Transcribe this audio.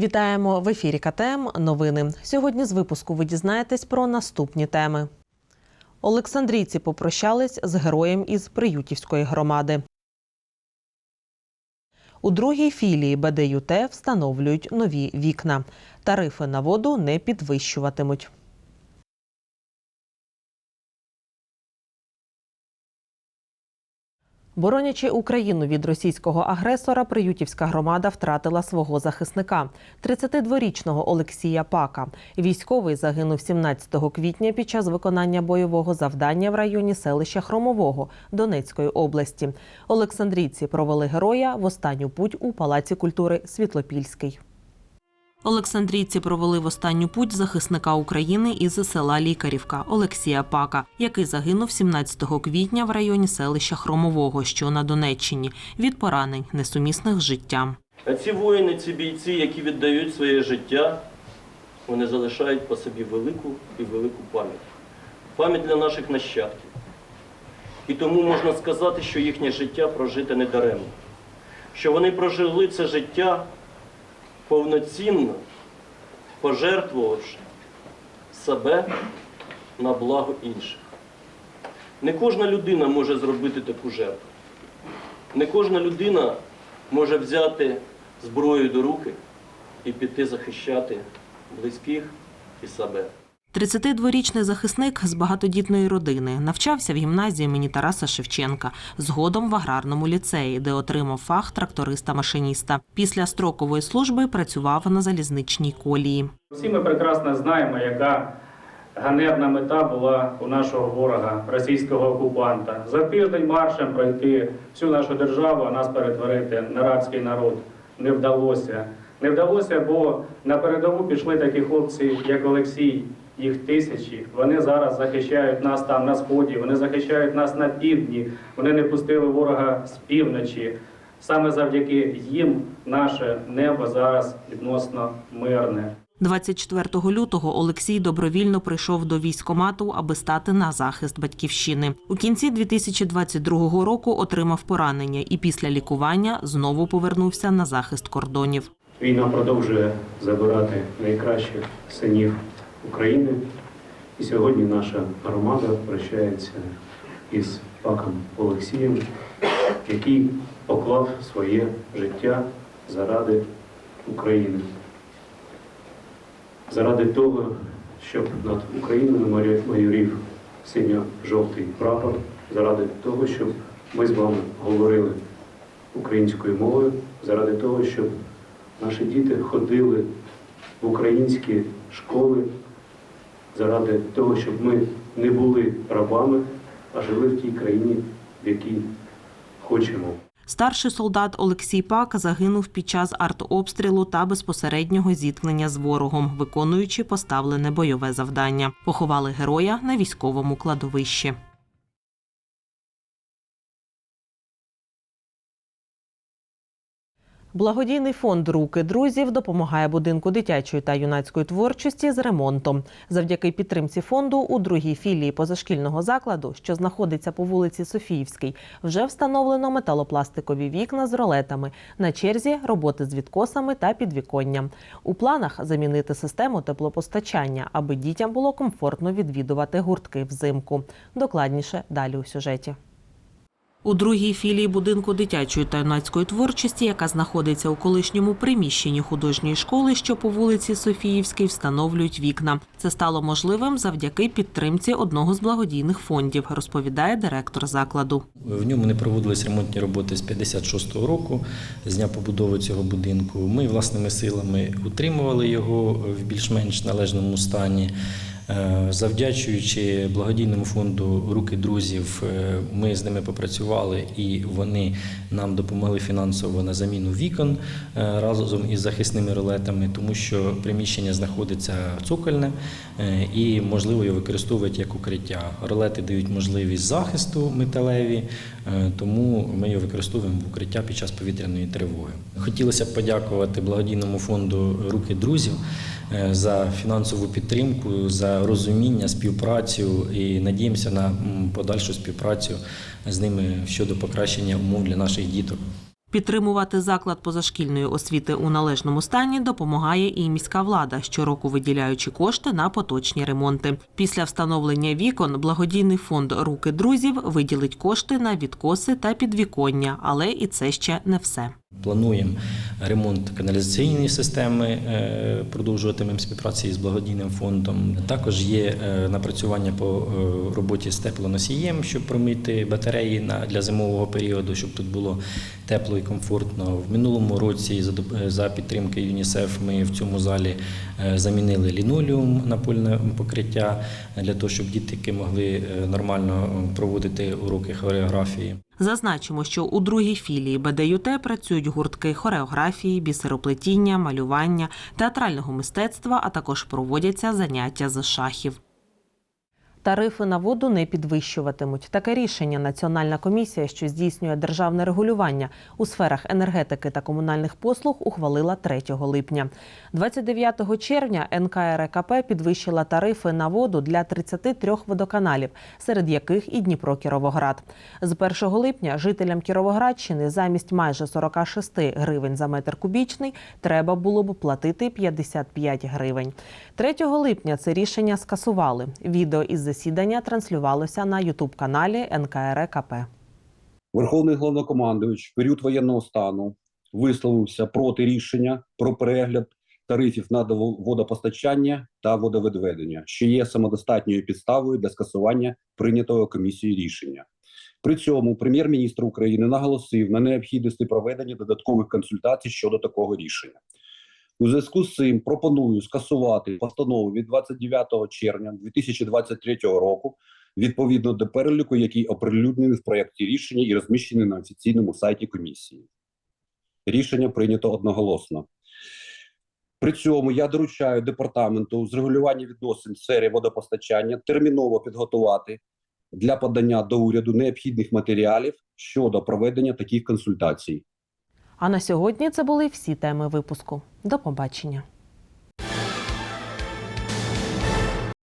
Вітаємо в ефірі КТМ. Новини. Сьогодні з випуску ви дізнаєтесь про наступні теми. Олександрійці попрощались з героєм із Приютівської громади. У другій філії БДЮТ встановлюють нові вікна. Тарифи на воду не підвищуватимуть. Боронячи Україну від російського агресора, Приютівська громада втратила свого захисника – 32-річного Олексія Пака. Військовий загинув 17 квітня під час виконання бойового завдання в районі селища Хромового Донецької області. Олександрійці провели героя в останню путь у Палаці культури Світлопільський. Олександрійці провели в останню путь захисника України із села Лікарівка Олексія Пака, який загинув 17 квітня в районі селища Хромового, що на Донеччині, від поранень, несумісних з життям. А ці воїни, ці бійці, які віддають своє життя, вони залишають по собі велику і велику пам'ять. Пам'ять для наших нащадків. І тому можна сказати, що їхнє життя прожите недаремно. Що вони прожили це життя повноцінно, пожертвувавши себе на благо інших. Не кожна людина може зробити таку жертву. Не кожна людина може взяти зброю до руки і піти захищати близьких і себе. 32-річний захисник з багатодітної родини навчався в гімназії імені Тараса Шевченка, згодом в аграрному ліцеї, де отримав фах тракториста-машиніста. Після строкової служби працював на залізничній колії. Всі ми прекрасно знаємо, яка ганебна мета була у нашого ворога, російського окупанта. За тиждень маршем пройти всю нашу державу, а нас перетворити на рабський народ. Не вдалося. Не вдалося, бо на передову пішли такі хлопці, як Олексій. Їх тисячі. Вони зараз захищають нас там на сході, вони захищають нас на півдні. Вони не пустили ворога з півночі. Саме завдяки їм наше небо зараз відносно мирне. 24 лютого Олексій добровільно прийшов до військкомату, аби стати на захист батьківщини. У кінці 2022 року отримав поранення і після лікування знову повернувся на захист кордонів. Війна продовжує забирати найкращих синів України. І сьогодні наша громада прощається із паком Олексієм, який поклав своє життя заради України. Заради того, щоб над Україною майорі- майорів синьо-жовтий прапор, заради того, щоб ми з вами говорили українською мовою, заради того, щоб наші діти ходили в українські школи, заради того, щоб ми не були рабами, а жили в тій країні, в якій хочемо. Старший солдат Олексій Пак загинув під час артобстрілу та безпосереднього зіткнення з ворогом, виконуючи поставлене бойове завдання. Поховали героя на військовому кладовищі. Благодійний фонд Руки друзів допомагає будинку дитячої та юнацької творчості з ремонтом. Завдяки підтримці фонду у другій філії позашкільного закладу, що знаходиться по вулиці Софіївській, вже встановлено металопластикові вікна з ролетами. На черзі роботи з відкосами та підвіконням. У планах замінити систему теплопостачання, аби дітям було комфортно відвідувати гуртки взимку. Докладніше далі у сюжеті. У другій філії будинку дитячої та юнацької творчості, яка знаходиться у колишньому приміщенні художньої школи, що по вулиці Софіївській, встановлюють вікна. Це стало можливим завдяки підтримці одного з благодійних фондів, розповідає директор закладу. В ньому не проводились ремонтні роботи з 56-го року, з дня побудови цього будинку. Ми власними силами утримували його в більш-менш належному стані. Е, Завдячуючи благодійному фонду Руки друзів, е, ми з ними попрацювали і вони нам допомогли фінансово на заміну вікон е, разом із захисними ролетами, тому що приміщення знаходиться цокольне е, і можливо його використовувати як укриття. Ролети дають можливість захисту металеві, тому ми його використовуємо в укриття під час повітряної тривоги. Хотілося б подякувати благодійному фонду Руки друзів е, за фінансову підтримку, за розуміння, співпрацю і надіємося на подальшу співпрацю з ними щодо покращення умов для наших діток. Підтримувати заклад позашкільної освіти у належному стані допомагає і міська влада, щороку виділяючи кошти на поточні ремонти. Після встановлення вікон благодійний фонд Руки друзів виділить кошти на відкоси та підвіконня, але і це ще не все. Плануємо ремонт каналізаційної системи, е, продовжуватимемо співпраці з благодійним фондом. Також є е, напрацювання по е, роботі з теплоносієм, щоб промити батареї на- для зимового періоду, щоб тут було тепло і комфортно. В минулому році за підтримки ЮНІСЕФ ми в цьому залі замінили лінолеум напольне покриття е, для того, щоб дітки могли нормально проводити уроки хореографії. Зазначимо, що у другій філії БДЮТ працюють гуртки хореографії, бісероплетіння, малювання, театрального мистецтва, а також проводяться заняття з шахів. Тарифи на воду не підвищуватимуть. Таке рішення Національна комісія, що здійснює державне регулювання у сферах енергетики та комунальних послуг, ухвалила 3 липня. 29 червня НКРКП підвищила тарифи на воду для 33 водоканалів, серед яких і Дніпро Кіровоград. З 1 липня жителям Кіровоградщини замість майже 46 гривень за метр кубічний треба було б платити 55 гривень. 3 липня це рішення скасували. Відео із засідання транслювалося на Ютуб-каналі НКРКП. Верховний головнокомандуючий в період воєнного стану висловився проти рішення про перегляд тарифів на водопостачання та водовідведення, що є самодостатньою підставою для скасування прийнятого комісією рішення. При цьому прем'єр-міністр України наголосив на необхідності проведення додаткових консультацій щодо такого рішення. У зв'язку з цим пропоную скасувати постанову від 29 червня 2023 року відповідно до переліку, який оприлюднений в проєкті рішення і розміщений на офіційному сайті комісії. Рішення прийнято одноголосно. При цьому я доручаю департаменту з регулювання відносин в водопостачання терміново підготувати для подання до уряду необхідних матеріалів щодо проведення таких консультацій. А на сьогодні це були всі теми випуску. До побачення.